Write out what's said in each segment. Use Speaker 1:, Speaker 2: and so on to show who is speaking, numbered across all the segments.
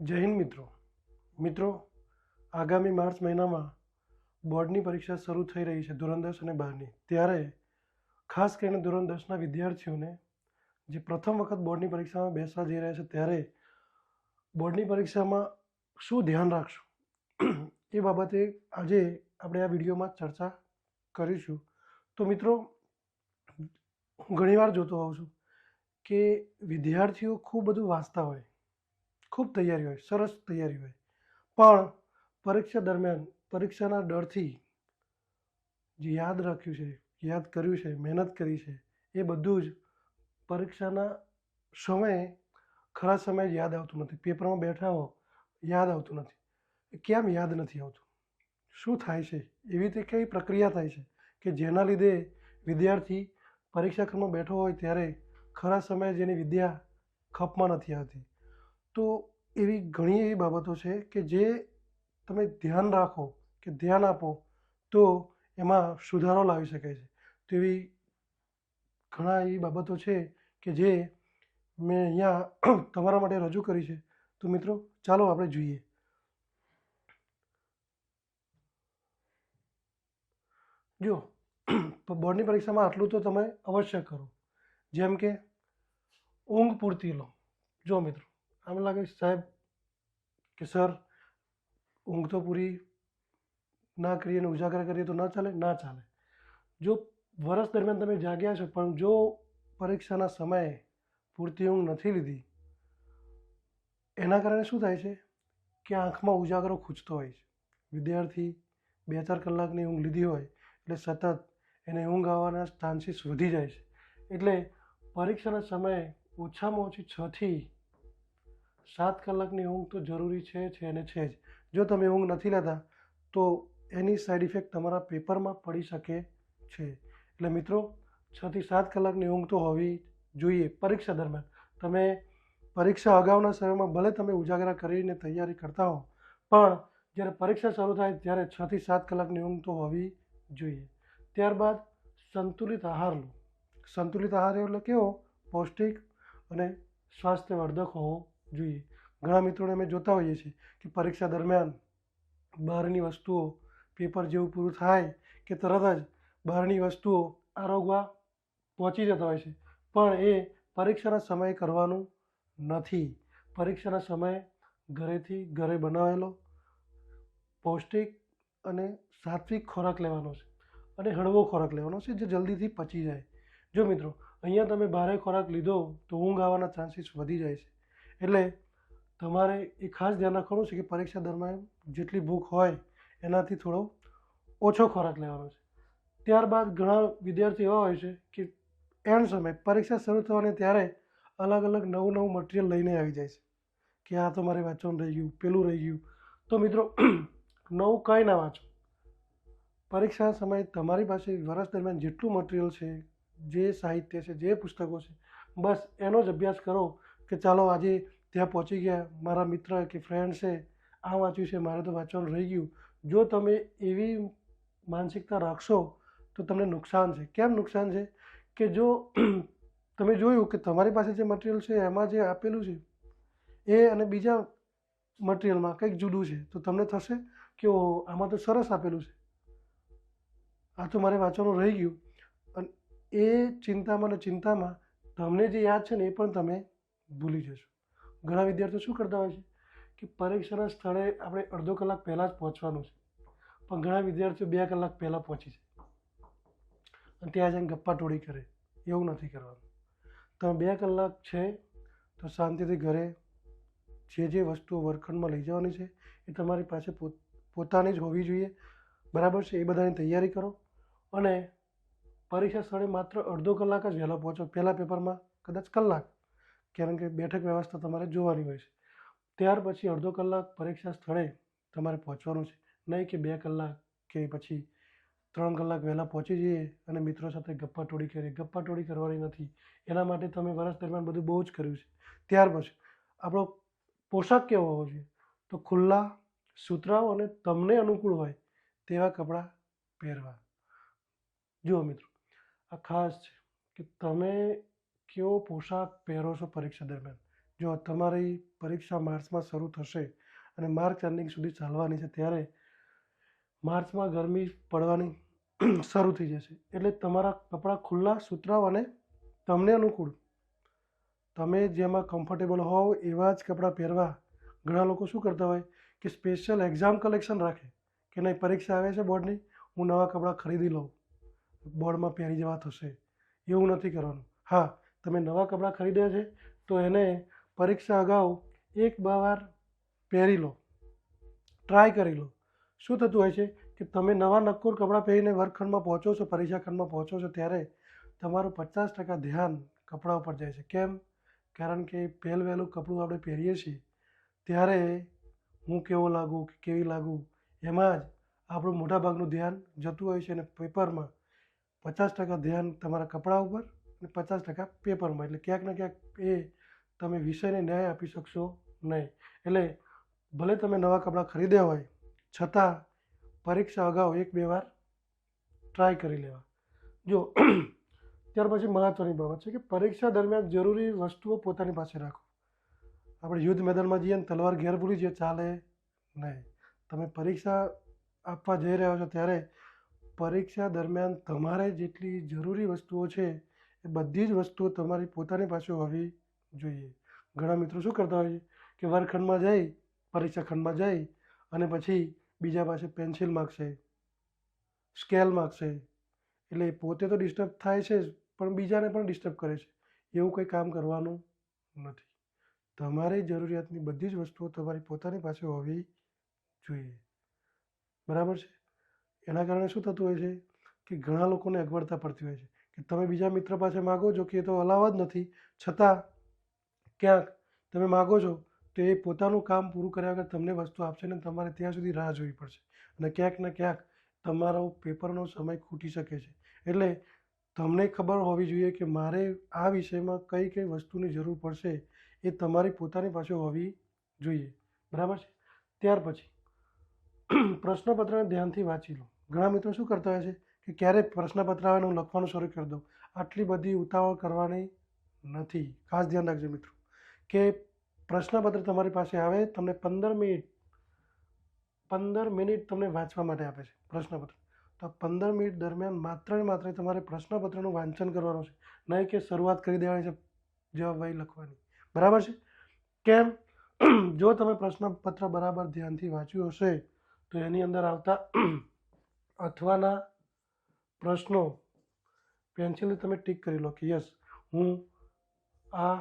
Speaker 1: જય હિન્દ મિત્રો. મિત્રો, આગામી માર્ચ મહિનામાં બોર્ડની પરીક્ષા શરૂ થઈ રહી છે ધોરણ અને બારની. ત્યારે ખાસ કરીને ધોરણ વિદ્યાર્થીઓને જે પ્રથમ વખત બોર્ડની પરીક્ષામાં બેસવા જઈ રહ્યા છે ત્યારે બોર્ડની પરીક્ષામાં શું ધ્યાન રાખશું? એ બાબતે આજે આપણે આ વિડીયોમાં ચર્ચા કરીશું. તો મિત્રો ઘણીવાર જોતો હોઉં છું કે વિદ્યાર્થીઓ ખૂબ બધું વાંચતા હોય. ખૂબ તૈયારી હોય, સરસ તૈયારી હોય. પણ પરીક્ષા દરમિયાન, પરીક્ષાના ડરથી જે યાદ રાખ્યું છે, યાદ કર્યું છે, મહેનત કરી છે, એ બધું જ પરીક્ષાના સમયે, ખરા સમયે યાદ આવતું નથી. પેપરમાં બેઠા હો, યાદ આવતું નથી. કેમ યાદ નથી આવતું? શું થાય છે? એવી રીતે કઈ પ્રક્રિયા થાય છે કે જેના લીધે વિદ્યાર્થી પરીક્ષા ક્રમમાં બેઠો હોય ત્યારે ખરા સમયે જેની વિદ્યા ખપમાં નથી આવતી? તો એવી ઘણી એવી બાબતો છે કે જે તમે ધ્યાન રાખો કે ધ્યાન આપો, તો એમાં સુધારો લાવી શકાય છે. તો એવી ઘણા એવી બાબતો છે કે જે મેં અહીંયા તમારા માટે રજૂ કરી છે. તો મિત્રો, ચાલો આપણે જોઈએ. જો બોર્ડની પરીક્ષામાં આટલું તો તમે અવશ્ય કરો. જેમ કે, ઊંઘ પૂરતી લો. જો મિત્રો આમ લાગે સાહેબ કે સર, ઊંઘ તો પૂરી ના કરીએ અને ઉજાગર કરીએ તો ના ચાલે? ના ચાલે. જો વર્ષ દરમિયાન તમે જાગ્યા છો, પણ જો પરીક્ષાના સમયે પૂરતી ઊંઘ નથી લીધી, એના કારણે શું થાય છે કે આંખમાં ઉજાગરો ખૂંચતો હોય છે. વિદ્યાર્થી બે ચાર કલાકની ઊંઘ લીધી હોય, એટલે સતત એને ઊંઘ આવવાના ચાન્સીસ વધી જાય છે. એટલે પરીક્ષાના સમયે ઓછામાં ઓછી છથી સાત કલાકની ઊંઘ તો જરૂરી છે છે અને છે જ. જો તમે ઊંઘ નથી લેતા, તો એની સાઈડ ઇફેક્ટ તમારા પેપરમાં પડી શકે છે. એટલે મિત્રો છથી સાત કલાકની ઊંઘ તો હોવી જોઈએ પરીક્ષા દરમિયાન. તમે પરીક્ષા અગાઉના સમયમાં ભલે તમે ઉજાગરા કરીને તૈયારી કરતા હો, પણ જ્યારે પરીક્ષા શરૂ થાય ત્યારે છથી સાત કલાકની ઊંઘ તો હોવી જોઈએ. ત્યારબાદ સંતુલિત આહાર લો. સંતુલિત આહાર એટલે કેવો? પૌષ્ટિક અને સ્વાસ્થ્યવર્ધક હોવો જોઈએ. ઘણા મિત્રોને અમે જોતા હોઈએ છીએ કે પરીક્ષા દરમિયાન બહારની વસ્તુઓ પેપર જેવું પૂરું થાય કે તરત જ બહારની વસ્તુઓ આરોગવા પહોંચી જતા હોય છે. પણ એ પરીક્ષાના સમયે કરવાનું નથી. પરીક્ષાના સમયે ઘરેથી ઘરે બનાવેલો પૌષ્ટિક અને સાત્વિક ખોરાક લેવાનો છે અને હળવો ખોરાક લેવાનો છે જે જલ્દીથી પચી જાય. જો મિત્રો, અહીંયા તમે ભારે ખોરાક લીધો તો ઊંઘ આવવાના ચાન્સીસ વધી જાય છે. એટલે તમારે એ ખાસ ધ્યાન રાખવાનું છે કે પરીક્ષા દરમિયાન જેટલી ભૂખ હોય, એનાથી થોડો ઓછો ખોરાક લેવાનો છે. ત્યારબાદ ઘણા વિદ્યાર્થીઓ એવા હોય છે કે એન્ડ સમય પરીક્ષા શરૂ થવાની ત્યારે અલગ અલગ નવું નવું મટીરિયલ લઈને આવી જાય છે. કે આ તો મારે વાંચવાનું રહી ગયું, પેલું રહી ગયું. તો મિત્રો, નવું કંઈ ના વાંચો. પરીક્ષા સમયે તમારી પાસે વર્ષ દરમિયાન જેટલું મટીરિયલ છે, જે સાહિત્ય છે, જે પુસ્તકો છે, બસ એનો જ અભ્યાસ કરો કે ચાલો આજે ત્યાં પહોંચી ગયા. મારા મિત્ર કે ફ્રેન્ડ છે, આ વાંચ્યું છે, મારે તો વાંચવાનું રહી ગયું. જો તમે એવી માનસિકતા રાખશો, તો તમને નુકસાન છે. કેમ નુકસાન છે? કે જો તમે જોયું કે તમારી પાસે જે મટીરિયલ છે, એમાં જે આપેલું છે, એ અને બીજા મટીરિયલમાં કંઈક જુદું છે, તો તમને થશે કે ઓ આમાં તો સરસ આપેલું છે. આ તો મારે વાંચવાનું રહી ગયું. અને એ ચિંતામાં અને ચિંતામાં તમને જે યાદ છે ને એ પણ તમે ભૂલી જશો ઘણા વિદ્યાર્થીઓ શું કરતા હોય છે? કે પરીક્ષાના સ્થળે આપણે અડધો કલાક પહેલાં જ પહોંચવાનું છે. પણ ઘણા વિદ્યાર્થીઓ બે કલાક પહેલાં પહોંચી છે અને ત્યાં જઈને ગપ્પા ટોળી કરે. એવું નથી કરવાનું. તમે બે કલાક છે તો શાંતિથી ઘરે જે જે વસ્તુઓ વર્ગખંડમાં લઈ જવાની છે એ તમારી પાસે પોતાની જ હોવી જોઈએ. બરાબર છે? એ બધાની તૈયારી કરો. અને પરીક્ષા સ્થળે માત્ર અડધો કલાક જ વહેલા પહોંચો. પહેલાં પેપરમાં કદાચ કલાક. કારણ કે બેઠક વ્યવસ્થા તમારે જોવાની હોય છે. ત્યાર પછી અડધો કલાક પરીક્ષા સ્થળે તમારે પહોંચવાનું છે. નહીં કે બે કલાક કે પછી ત્રણ કલાક વહેલા પહોંચી જઈએ અને મિત્રો સાથે ગપ્પાટોડી કરીએ. ગપ્પા ટોળી કરવાની નથી. એના માટે તમે વર્ષ દરમિયાન બધું બહુ જ કર્યું છે. ત્યાર પછી આપણો પોશાક કેવો હોવો જોઈએ? તો ખુલ્લા સુતરાઓ અને તમને અનુકૂળ હોય તેવા કપડાં પહેરવા. જુઓ મિત્રો, આ ખાસ છે કે તમે કેવો પોશાક પહેરો છો પરીક્ષા દરમિયાન? જો તમારી પરીક્ષા માર્ચમાં શરૂ થશે અને માર્ચ એન્ડિંગ સુધી ચાલવાની છે, ત્યારે માર્ચમાં ગરમી પડવાની શરૂ થઈ જશે. એટલે તમારા કપડાં ખુલ્લા, સુતરાવ અને તમને અનુકૂળ. તમે જેમાં કમ્ફર્ટેબલ હોવ એવા જ કપડાં પહેરવા ઘણા લોકો શું કરતા હોય કે સ્પેશિયલ એક્ઝામ કલેક્શન રાખે કે નહીં, પરીક્ષા આવે છે બોર્ડની, હું નવા કપડાં ખરીદી લઉં. બોર્ડમાં પહેરી જવા થશે. એવું નથી કરવાનું. હા તમે નવા કપડાં ખરીદ્યા છે, તો એને પરીક્ષા અગાઉ એક વાર પહેરી લો. ટ્રાય કરી લો. શું થતું હોય છે કે તમે નવા નક્કોર કપડાં પહેરીને વર્ગખંડમાં પહોંચો છો પરીક્ષા ખંડમાં પહોંચો છો, ત્યારે તમારું પચાસ ટકા ધ્યાન કપડાં ઉપર જાય છે. કેમ? કારણ કે પહેલ વહેલું કપડું આપણે પહેરીએ છીએ, ત્યારે હું કેવો લાગું, કે કેવી લાગું, એમાં જ આપણું મોટાભાગનું ધ્યાન જતું હોય છે અને પેપરમાં પચાસ ટકા ધ્યાન તમારા કપડાં ઉપર અને પચાસ ટકા પેપરમાં. એટલે ક્યાંક ને ક્યાંક એ તમે વિષયને ન્યાય આપી શકશો નહીં. એટલે ભલે તમે નવા કપડાં ખરીદ્યા હોય, છતાં પરીક્ષા અગાઉ એક બે વાર ટ્રાય કરી લેવા. જો, ત્યાર પછી મહત્ત્વની બાબત છે કે પરીક્ષા દરમિયાન જરૂરી વસ્તુઓ પોતાની પાસે રાખો. આપણે યુદ્ધ મેદાનમાં જઈએ ને તલવાર ઘેર ભૂલી જઈએ ચાલે નહીં. તમે પરીક્ષા આપવા જઈ રહ્યા છો ત્યારે પરીક્ષા દરમિયાન તમારે જેટલી જરૂરી વસ્તુઓ છે એ બધી જ વસ્તુઓ તમારી પોતાની પાસે હોવી જોઈએ. ઘણા મિત્રો શું કરતા હોય કે વર્ગખંડમાં જઈ પરીક્ષા ખંડમાં જાય અને પછી બીજા પાસે પેન્સિલ માગશે, સ્કેલ માગશે. એટલે પોતે તો ડિસ્ટર્બ થાય છે જ, પણ બીજાને પણ ડિસ્ટર્બ કરે છે. એવું કંઈ કામ કરવાનું નથી. તમારી જરૂરિયાતની બધી જ વસ્તુઓ તમારી પોતાની પાસે હોવી જોઈએ. બરાબર છે? એના કારણે શું થતું હોય છે કે ઘણા લોકોને અગવડતા પડતી હોય છે. કે તમે બીજા મિત્ર પાસે માગો છો કે એ તો અલાવ જ નથી. છતાં ક્યાંક તમે માગો છો તો એ પોતાનું કામ પૂરું કર્યા વગર તમને વસ્તુ આપશે ને તમારે ત્યાં સુધી રાહ જોવી પડશે. અને ક્યાંક ને ક્યાંક તમારો પેપરનો સમય ખૂટી શકે છે. એટલે તમને ખબર હોવી જોઈએ કે મારે આ વિષયમાં કઈ કઈ વસ્તુની જરૂર પડશે એ તમારી પોતાની પાસે હોવી જોઈએ. બરાબર છે? ત્યાર પછી પ્રશ્નપત્રને ધ્યાનથી વાંચી લો. ઘણા મિત્રો શું કરતા હોય છે? કે ક્યારે પ્રશ્નપત્ર આવે હું લખવાનું શરૂ કરી દઉં આટલી બધી ઉતાવળ કરવાની નથી. ખાસ ધ્યાન રાખજો મિત્રો. કે પ્રશ્નપત્ર તમારી પાસે આવે, તમને પંદર મિનિટ પંદર મિનિટ તમને વાંચવા માટે આપે છે પ્રશ્નપત્ર. તો પંદર મિનિટ દરમિયાન માત્ર ને માત્ર તમારે પ્રશ્નપત્રનું વાંચન કરવાનું છે. નહીં કે શરૂઆત કરી દેવાની છે જવાબ જવાબવાહી લખવાની. બરાબર છે? કેમ? જો તમે પ્રશ્નપત્ર બરાબર ધ્યાનથી વાંચ્યું હશે, તો એની અંદર આવતા, અથવાના પ્રશ્નો પેન્સિલથી તમે ટીક કરી લો કે યસ હું આ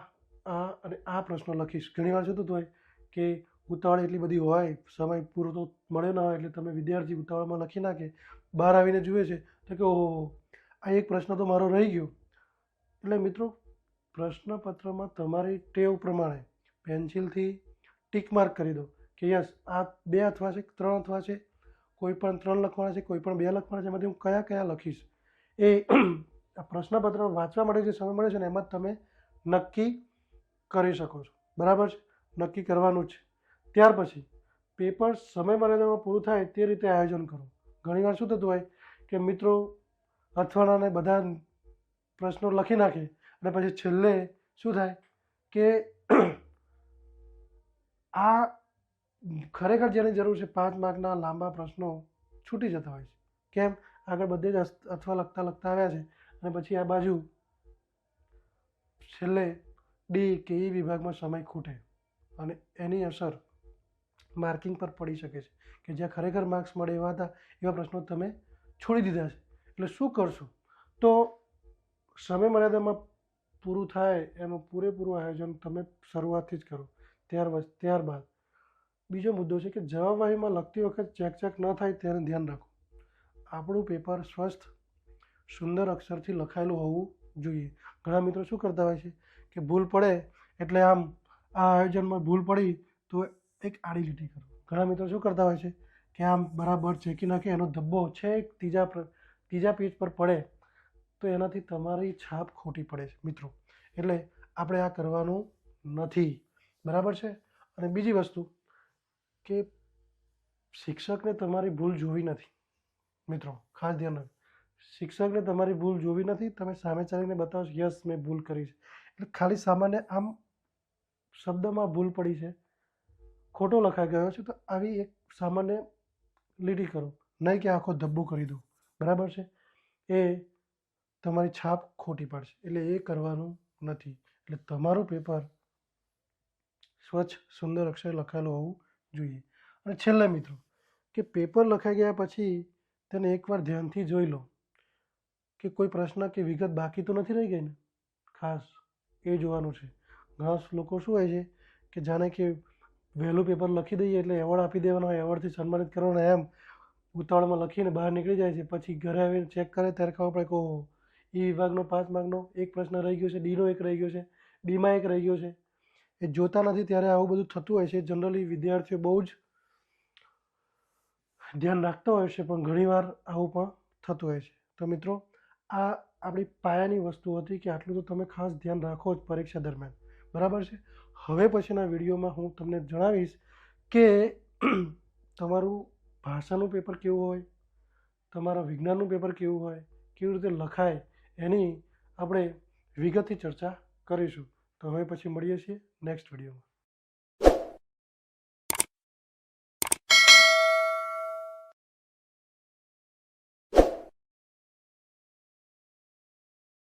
Speaker 1: આ અને આ પ્રશ્નો લખીશ. ઘણીવાર શું થતું હોય કે ઉતાવળ એટલી બધી હોય, સમય પૂરો તો મળ્યો ના હોય એટલે તમે વિદ્યાર્થી ઉતાવળમાં લખી નાખે, બહાર આવીને જુએ છે તો કે ઓહો, આ એક પ્રશ્ન તો મારો રહી ગયો. એટલે મિત્રો, પ્રશ્નપત્રમાં તમારી ટેવ પ્રમાણે પેન્સિલથી ટીક માર્ક કરી દો કે યસ આ બે અથવા છે ત્રણ અથવા છે કોઈ પણ ત્રણ લખવાના છે, કોઈ પણ બે લખવાના છે, એમાંથી હું કયા કયા લખીશ? એ પ્રશ્નપત્ર વાંચવા માટે જે સમય મળે છે ને, એમાં તમે નક્કી કરી શકો છો. બરાબર છે? નક્કી કરવાનું છે. ત્યાર પછી, પેપર સમય મર્યાદામાં પૂરું થાય તે રીતે આયોજન કરો. ઘણીવાર શું થતું હોય કે મિત્રો અથવાડાને બધા પ્રશ્નો લખી નાખે અને પછી છેલ્લે શું થાય કે આ ખરેખર જેની જરૂર છે પાંચ માર્કના લાંબા પ્રશ્નો છૂટી જતા હોય છે. કેમ? આગળ બધે જ અથવા લખતા લખતા આવ્યા છે અને પછી આ બાજુ છેલ્લે ડી કે ઈ વિભાગમાં સમય ખૂટે અને એની અસર માર્કિંગ પર પડી શકે છે કે જ્યાં ખરેખર માર્ક્સ મળે એવા હતા, એવા પ્રશ્નો તમે છોડી દીધા છે. એટલે શું કરશો? તો સમય મર્યાદામાં પૂરું થાય એનું પૂરેપૂરું આયોજન તમે શરૂઆતથી જ કરો. ત્યાર ત્યારબાદ બીજો મુદ્દો છે કે જવાબવાહીમાં લખતી વખત ચેક ચેક ન થાય તેને ધ્યાન રાખો. આપણું પેપર સ્વસ્થ, સુંદર અક્ષરથી લખાયેલું હોવું જોઈએ. ઘણા મિત્રો શું કરતા હોય છે કે ભૂલ પડે એટલે આમ આ આયોજનમાં ભૂલ પડી તો એક આડી લીટી કરો. ઘણા મિત્રો શું કરતા હોય છે કે આમ બરાબર ચેકી નાખે એનો ધબ્બો છે ત્રીજા ત્રીજા પેજ પર પડે તો એનાથી તમારી છાપ ખોટી પડે છે મિત્રો. એટલે આપણે આ કરવાનું નથી. બરાબર છે? અને બીજી વસ્તુ કે શિક્ષકને તમારી ભૂલ જોવી નથી. મિત્રો, ખાસ ધ્યાન રાખો શિક્ષકને તમારી ભૂલ જોવી નથી, તમે સામે ચાલીને બતાવો યસ, મેં ભૂલ કરી છે. એટલે ખાલી સામાન્ય આમ શબ્દમાં ભૂલ પડી છે. ખોટો લખાઈ ગયો છે, તો આવી એક સામાન્ય લીટી કરો. નહીં કે આખો ધબ્બો કરી દો. બરાબર છે? એ તમારી છાપ ખોટી પાડશે. એટલે એ કરવાનું નથી. એટલે તમારું પેપર સ્વચ્છ, સુંદર અક્ષર લખાયેલું હોવું જોઈએ. અને છેલ્લે મિત્રો, કે પેપર લખાઈ ગયા પછી તેને એકવાર ધ્યાનથી જોઈ લો, કે કોઈ પ્રશ્ન કે વિગત બાકી તો નથી રહી ગઈ ને? ખાસ એ જોવાનું છે. ઘણા લોકો શું હોય છે કે જાણે કે વહેલું પેપર લખી દઈએ એટલે એવોર્ડ આપી દેવાનો હોય, એવોર્ડથી સન્માનિત કરવાનો એમ, ઉતાવળમાં લખીને બહાર નીકળી જાય છે. પછી ઘરે આવીને ચેક કરે ત્યારે ખબર પડે કે ઓહો એ વિભાગનો પાંચ માર્કનો એક પ્રશ્ન રહી ગયો છે, ડીનો એક રહી ગયો છે બીમાં એક રહી ગયો છે. એ જોતા નથી ત્યારે આવું બધું થતું હોય છે. જનરલી વિદ્યાર્થીઓ બહુ જ ધ્યાન રાખતા હોય છે, પણ ઘણીવાર આવું પણ થતું હોય છે. તો મિત્રો, આ આપણી પાયાની વસ્તુ હતી કે આટલું તો તમે ખાસ ધ્યાન રાખો જ પરીક્ષા દરમિયાન. બરાબર છે? હવે પછીના વિડીયોમાં હું તમને જણાવીશ કે તમારું ભાષાનું પેપર કેવું હોય? તમારા વિજ્ઞાનનું પેપર કેવું હોય? કેવી રીતે લખાય? એની આપણે વિગતથી ચર્ચા કરીશું. તો હવે પછી મળીએ છીએ નેક્સ્ટ વિડીયોમાં